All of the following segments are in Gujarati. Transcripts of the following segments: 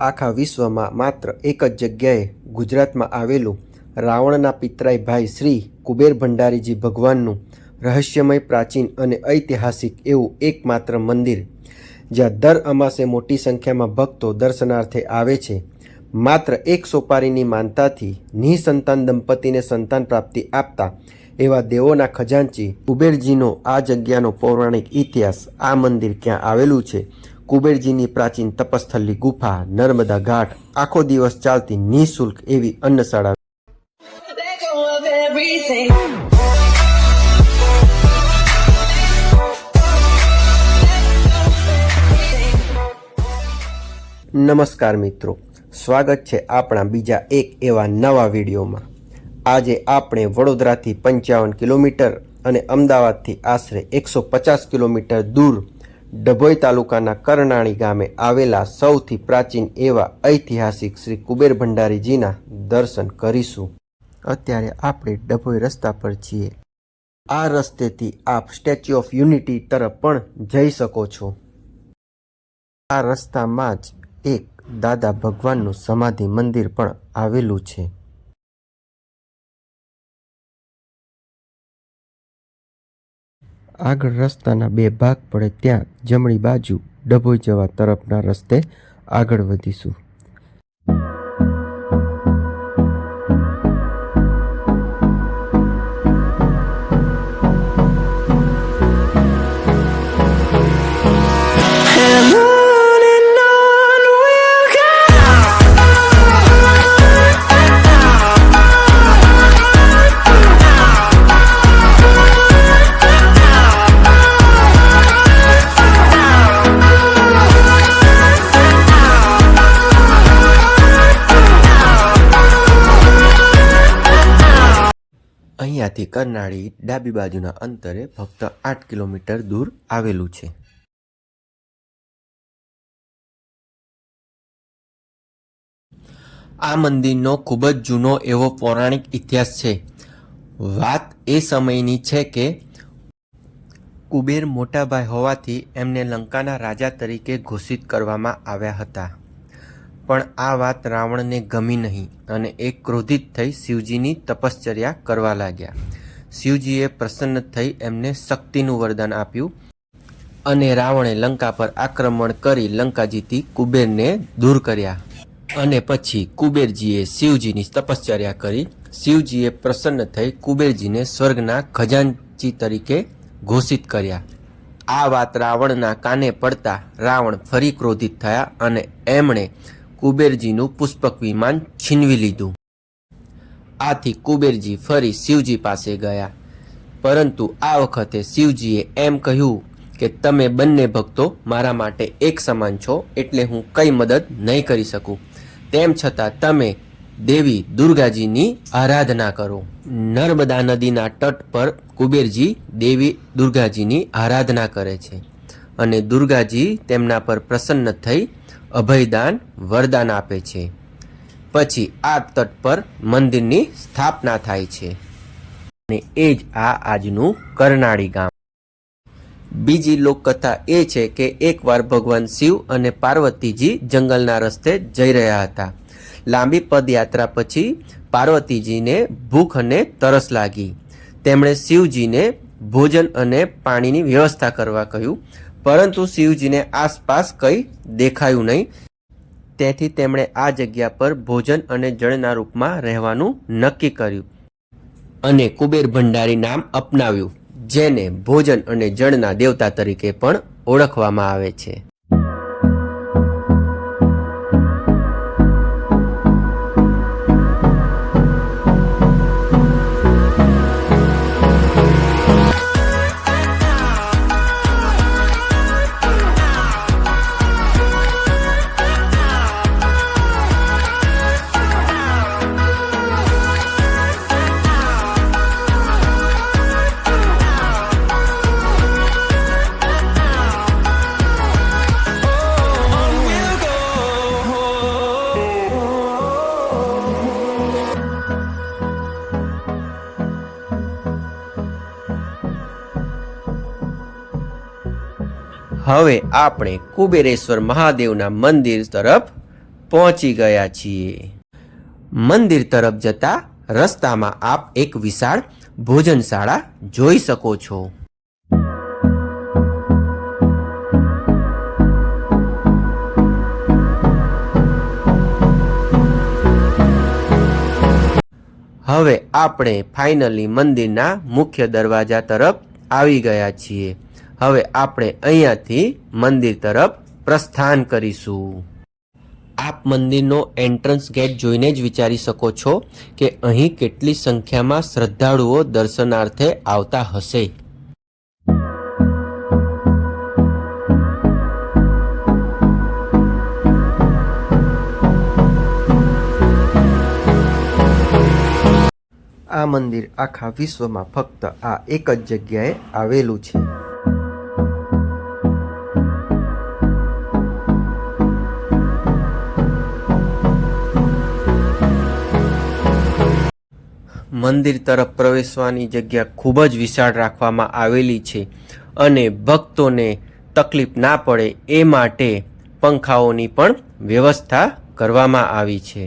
આખા વિશ્વમાં માત્ર એક જ જગ્યાએ ગુજરાતમાં આવેલું રાવણના પિતરાઈ ભાઈ શ્રી કુબેર ભંડારીજી ભગવાનનું રહસ્યમય પ્રાચીન અને ઐતિહાસિક એવું એકમાત્ર મંદિર, જ્યાં દર અમાસે મોટી સંખ્યામાં ભક્તો દર્શનાર્થે આવે છે. માત્ર એક સોપારીની માનતાથી નિસંતાન દંપતીને સંતાન પ્રાપ્તિ આપતા એવા દેવોના ખજાનચી કુબેરજીનો આ જગ્યાનો પૌરાણિક ઇતિહાસ આ મંદિર ક્યાં આવેલું છે કુબેરજીની પ્રાચીન તપસ્થલી ગુફા, નર્મદા ઘાટ, આખો દિવસ ચાલતી નિઃશુલ્ક એવી અન્નશાળા. નમસ્કાર મિત્રો, સ્વાગત છે આપણા બીજા એક એવા નવા વિડીયોમાં આજે આપણે વડોદરાથી પંચાવન કિલોમીટર અને અમદાવાદથી આશરે એકસો પચાસ કિલોમીટર દૂર ડભોઈ તાલુકાના કરણાણી ગામે આવેલા સૌથી પ્રાચીન એવા ઐતિહાસિક શ્રી કુબેર ભંડારીજીના દર્શન કરીશું. અત્યારે આપણે ડભોઈ રસ્તા પર છીએ. આ રસ્તેથી આપ સ્ટેચ્યુ ઓફ યુનિટી તરફ પણ જઈ શકો છો. આ રસ્તામાં જ એક દાદા ભગવાનનું સમાધિ મંદિર પણ આવેલું છે. આગળ રસ્તાના બે ભાગ પડે ત્યાં જમણી બાજુ ડભોઈ જવા તરફના રસ્તે આગળ વધીશું. અહીંયાથી કરનાળી ડાબી બાજુના અંતરે ફક્ત આઠ કિલોમીટર દૂર આવેલું છે. આ મંદિરનો ખૂબ જ જૂનો એવો પૌરાણિક ઇતિહાસ છે. વાત એ સમયની છે કે કુબેર મોટાભાઈ હોવાથી એમને લંકાના રાજા તરીકે ઘોષિત કરવામાં આવ્યા હતા. પણ આ વાત રાવણને ગમી નહીં અને એ ક્રોધિત થઈ શિવજીની તપશ્ચર્યા કરવા લાગ્યા. શિવજીએ પ્રસન્ન થઈ એમને શક્તિનું વરદાન આપ્યું અને રાવણે લંકા પર આક્રમણ કરી લંકા જીતી કુબેરને દૂર કર્યા. અને પછી કુબેરજીએ શિવજીની તપશ્ચર્યા કરી. શિવજીએ પ્રસન્ન થઈ કુબેરજીને સ્વર્ગના ખજાનચી તરીકે ઘોષિત કર્યા. આ વાત રાવણના કાને પડતા રાવણ ફરી ક્રોધિત થયા અને એમણે કુબેરજીનું પુષ્પક વિમાન છીનવી લીધું. આથી કુબેરજી ફરી શિવજી પાસે ગયા. પરંતુ આ વખતે શિવજીએ એમ કહ્યું કે, તમે બંને ભક્તો મારા માટે એક સમાન છો, એટલે હું કંઈ મદદ નહીં કરી શકું. તેમ છતાં તમે દેવી દુર્ગાજીની આરાધના કરો. નર્મદા નદીના તટ પર કુબેરજી દેવી દુર્ગાજીની આરાધના કરે છે અને દુર્ગાજી તેમના પર પ્રસન્ન થઈ અભયદાન વરદાન આપે છે. પછી આ તટ પર મંદિરની સ્થાપના થાય છે. અને એ જ આ આજનું કરનાળી ગામ. બીજી લોકકથા એ છે કે એકવાર ભગવાન શિવ અને પાર્વતીજી જંગલના રસ્તે જઈ રહ્યા હતા. લાંબી પદયાત્રા પછી પાર્વતીજીને ભૂખ અને તરસ લાગી. તેમણે શિવજીને ભોજન અને પાણીની વ્યવસ્થા કરવા કહ્યું. પરંતુ શિવજીને આસપાસ કંઈ દેખાયું નહીં. તેથી તેમણે આ જગ્યા પર ભોજન અને જળના રૂપમાં રહેવાનું નક્કી કર્યું અને કુબેર ભંડારી નામ અપનાવ્યું, જેને ભોજન અને જળના દેવતા તરીકે પણ ઓળખવામાં આવે છે. હવે આપણે કુબેરેશ્વર મહાદેવના મંદિર તરફ પહોંચી ગયા છીએ. મંદિર તરફ જતા રસ્તામાં આપ એક વિશાળ ભોજનશાળા જોઈ શકો છો. હવે આપણે ફાઇનલી મંદિરના મુખ્ય દરવાજા તરફ આવી ગયા છીએ. હવે આપણે અહીંયાથી મંદિર તરફ પ્રસ્થાન કરીશું. આપ મંદિરનો એન્ટ્રન્સ ગેટ જોઈને જ વિચારી શકો છો કે અહીં કેટલી સંખ્યામાં શ્રદ્ધાળુઓ દર્શનાર્થે આવતા હશે. આ મંદિર આખા વિશ્વમાં ફક્ત આ એક જ જગ્યાએ આવેલું છે. મંદિર તરફ પ્રવેશવાની જગ્યા ખૂબ જ વિશાળ રાખવામાં આવેલી છે અને ભક્તોને તકલીફ ના પડે એ માટે પંખાઓની પણ વ્યવસ્થા કરવામાં આવી છે.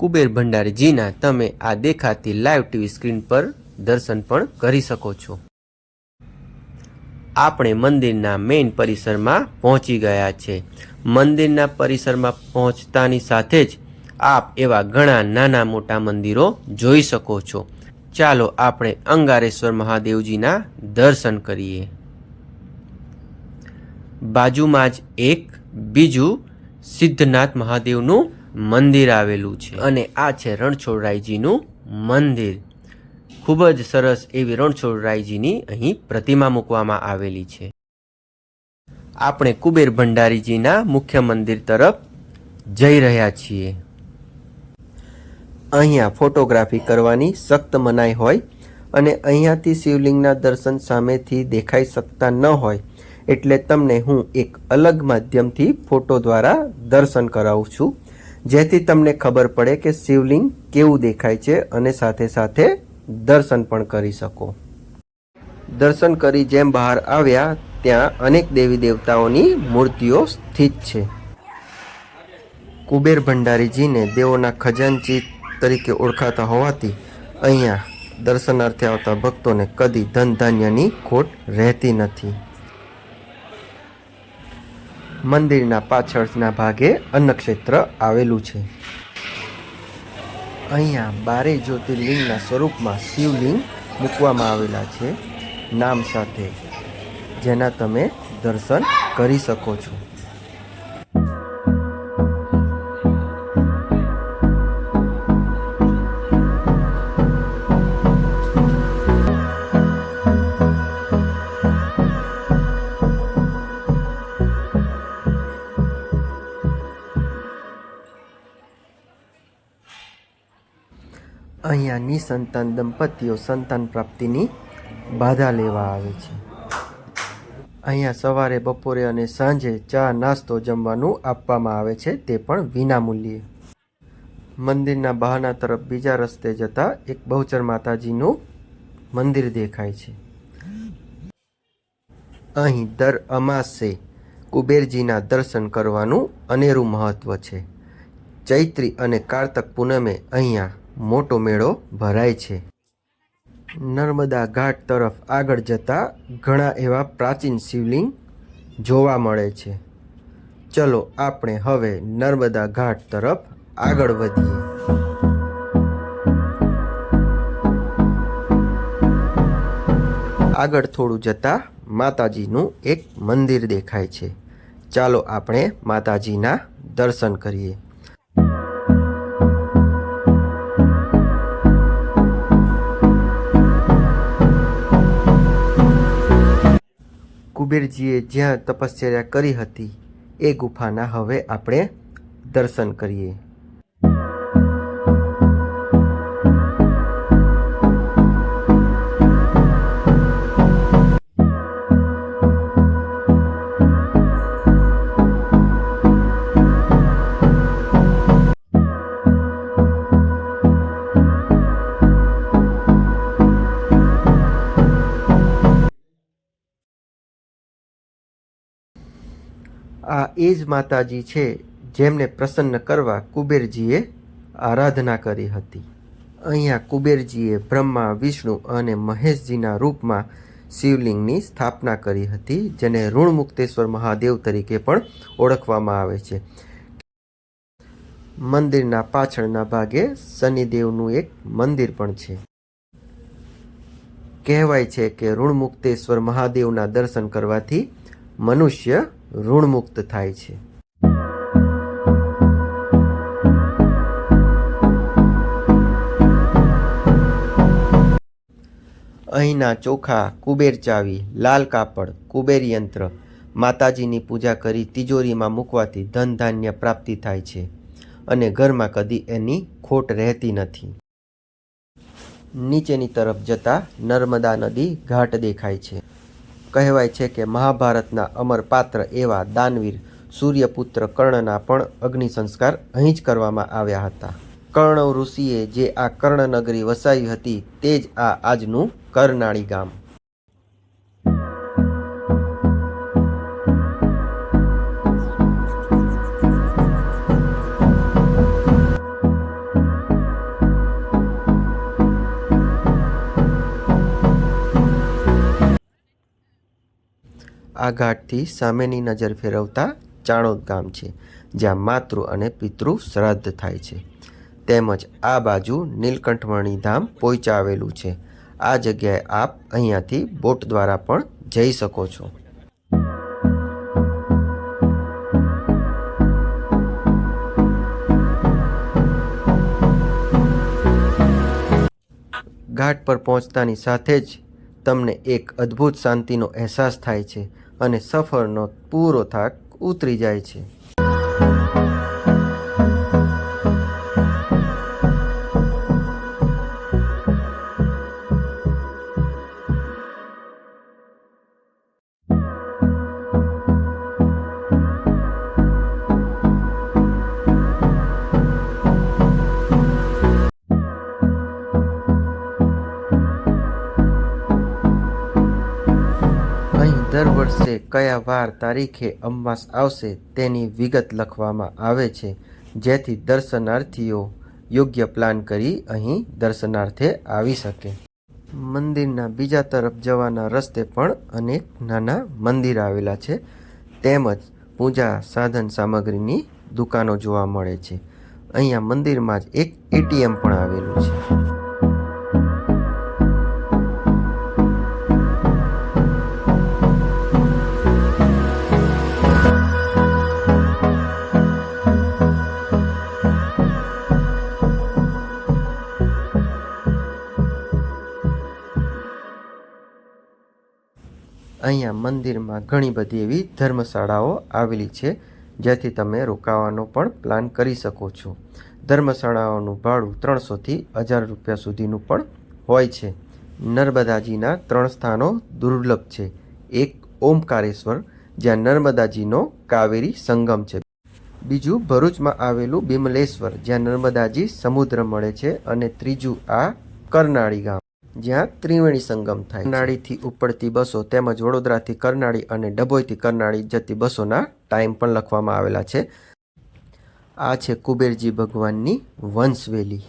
કુબેર ભંડારીજીના તમે આ દેખાતી લાઈવ ટીવી સ્ક્રીન પર દર્શન પણ કરી શકો છો. આપણે મંદિરના મેઇન પરિસરમાં પહોંચી ગયા છે. મંદિરના પરિસરમાં પહોંચતાની સાથે જ આપ એવા ઘણા નાના મોટા મંદિરો જોઈ શકો છો. ચાલો આપણે અંગારેશ્વર મહાદેવજીના દર્શન કરીએ. બાજુમાં જ એક બીજું સિદ્ધનાથ મહાદેવનું મંદિર આવેલું છે. અને આ છે રણછોડરાયજીનું મંદિર. ખૂબ જ સરસ એવી રણછોડરાયજીની અહીં પ્રતિમા મૂકવામાં આવેલી છે. આપણે કુબેર ભંડારીજીના મુખ્ય મંદિર તરફ જઈ રહ્યા છીએ. અહીંયા ફોટોગ્રાફી કરવાની સખ્ત મનાઈ હોય અને અહીંયાથી શિવલિંગના દર્શન સામેથી દેખાઈ શકતા ન હોય એટલે તમને હું એક અલગ માધ્યમથી ફોટો દ્વારા દર્શન કરાવું છું. જેથી તમને ખબર પડે કે શિવલિંગ કેવું દેખાય છે અને સાથે સાથે દર્શન પણ કરી શકો. દર્શન કરી જેમ બહાર આવ્યા, ત્યાં અનેક દેવી દેવતાઓની મૂર્તિઓ સ્થિત છે. કુબેર ભંડારીજીને દેવોના ખજાનચી તરીકે ઓળખાતા હોવાથી અહીંયા દર્શનાર્થે આવતા ભક્તોને કદી ધન ધાન્યની ખોટ રહેતી નથી. મંદિરના પાછળના ભાગે અન્નક્ષેત્ર આવેલું છે. અહીંયા બારે જ્યોતિર્લિંગના સ્વરૂપમાં શિવલિંગ મૂકવામાં આવેલા છે. નામ સાથે, જેના તમે દર્શન કરી શકો છો. અહીંયા નિસંતાન દંપતીઓ સંતાન પ્રાપ્તિની બાધા લેવા આવે છે. અહીંયા સવારે, બપોરે અને સાંજે ચા નાસ્તો જમવાનું આપવામાં આવે છે તે પણ વિનામૂલ્યે. મંદિરના બહારના તરફ બીજા રસ્તે જતા એક બહુચર માતાજીનું મંદિર દેખાય છે. અહીં દર અમાસે કુબેરજીના દર્શન કરવાનું અનેરું મહત્ત્વ છે. ચૈત્રી અને કારતક પૂનમે અહીંયા મોટો મેળો ભરાય છે. નર્મદા ઘાટ તરફ આગળ જતા ઘણા એવા પ્રાચીન શિવલિંગ જોવા મળે છે. ચલો આપણે હવે નર્મદા ઘાટ તરફ આગળ વધીએ. આગળ થોડું જતા માતાજીનું એક મંદિર દેખાય છે. ચાલો આપણે માતાજીના દર્શન કરીએ. કુબેરજીએ જ્યાં તપશ્ચર્યા કરી હતી એ ગુફાના હવે આપણે દર્શન કરીએ. એ જ માતાજી છે જેમને પ્રસન્ન કરવા કુબેરજીએ આરાધના કરી હતી. અહીંયા કુબેરજીએ બ્રહ્મા, વિષ્ણુ અને મહેશજીના રૂપમાં શિવલિંગની સ્થાપના કરી હતી, જેને ઋણમુક્તેશ્વર મહાદેવ તરીકે પણ ઓળખવામાં આવે છે. મંદિરના પાછળના ભાગે શનિદેવનું એક મંદિર પણ છે. કહેવાય છે કે ઋણમુક્તેશ્વર મહાદેવના દર્શન કરવાથી મનુષ્ય ઋણમુક્ત થાય છે. અહીંના ચોખા, કુબેર ચાવી, લાલ કાપડ, કુબેર યંત્ર, માતાજીની પૂજા કરી તિજોરીમાં મૂકવાથી ધન ધાન્ય પ્રાપ્તિ થાય છે અને ઘરમાં કદી એની ખોટ રહેતી નથી. નીચેની તરફ જતા નર્મદા નદી ઘાટ દેખાય છે. કહેવાય છે કે મહાભારતના અમર પાત્ર એવા દાનવીર સૂર્યપુત્ર કર્ણના પણ અગ્નિ સંસ્કાર અહીં જ કરવામાં આવ્યા હતા. કર્ણવ ઋષિએ જે આ કર્ણનગરી વસાવી હતી, તે જ આ આજનું કરનાળી ગામ. આ ઘાટથી સામેની નજર ફેરવતા ચાણોદ ગામ છે, જ્યાં માતૃ અને પિતૃ શ્રાદ્ધ થાય છે. તેમજ આ બાજુ નીલકંઠમણી ધામ પોઈચા આવેલું છે. આ જગ્યાએ આપ અહીંયાથી બોટ દ્વારા પણ જઈ શકો છો. ઘાટ પર પહોંચતાની સાથે જ તમને એક અદ્ભુત શાંતિનો અહેસાસ થાય છે. અને સફરનો પૂરો થાક ઉતરી જાય છે. વર્ષે કયા વાર તારીખે અમાસ આવશે તેની વિગત લખવામાં આવે છે. જેથી દર્શનાર્થીઓ યોગ્ય પ્લાન કરી અહીં દર્શનાર્થે આવી શકે. મંદિરના બીજા તરફ જવાના રસ્તે પણ અનેક નાના મંદિર આવેલા છે. તેમજ પૂજા સાધન સામગ્રીની દુકાનો જોવા મળે છે. અહીંયા મંદિરમાં જ એક એટીએમ પણ આવેલું છે. અહીંયા મંદિરમાં ઘણી બધી એવી ધર્મશાળાઓ આવેલી છે, જેથી તમે રોકાવાનો પણ પ્લાન કરી શકો છો. ધર્મશાળાઓનું ભાડું ત્રણસોથી હજાર રૂપિયા સુધીનું પણ હોય છે. નર્મદાજીના ત્રણ સ્થાનો દુર્લભ છે. એક ઓમકારેશ્વર, જ્યાં નર્મદાજીનો કાવેરી સંગમ છે. બીજું ભરૂચમાં આવેલું બિમલેશ્વર જ્યાં નર્મદાજી સમુદ્ર મળે છે અને ત્રીજું આ કરનાળી ગામ. જ્યાં ત્રિવેણી સંગમ થાય કરનાળીથી ઉપડતી બસો તેમજ વડોદરાથી કરનાળી અને ડભોઈથી કરનાળી જતી બસોના ટાઈમ પણ લખવામાં આવેલા છે. આ છે કુબેરજી ભગવાનની વંશવેલી.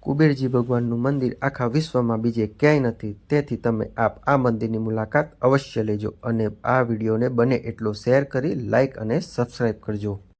કુબેરજી ભગવાનનું મંદિર આખા વિશ્વમાં બીજે ક્યાંય નથી. તેથી તમે આપ આ મંદિરની મુલાકાત અવશ્ય લેજો અને આ વિડીયોને બને એટલો શેર કરી લાઈક અને સબસ્ક્રાઈબ કરજો.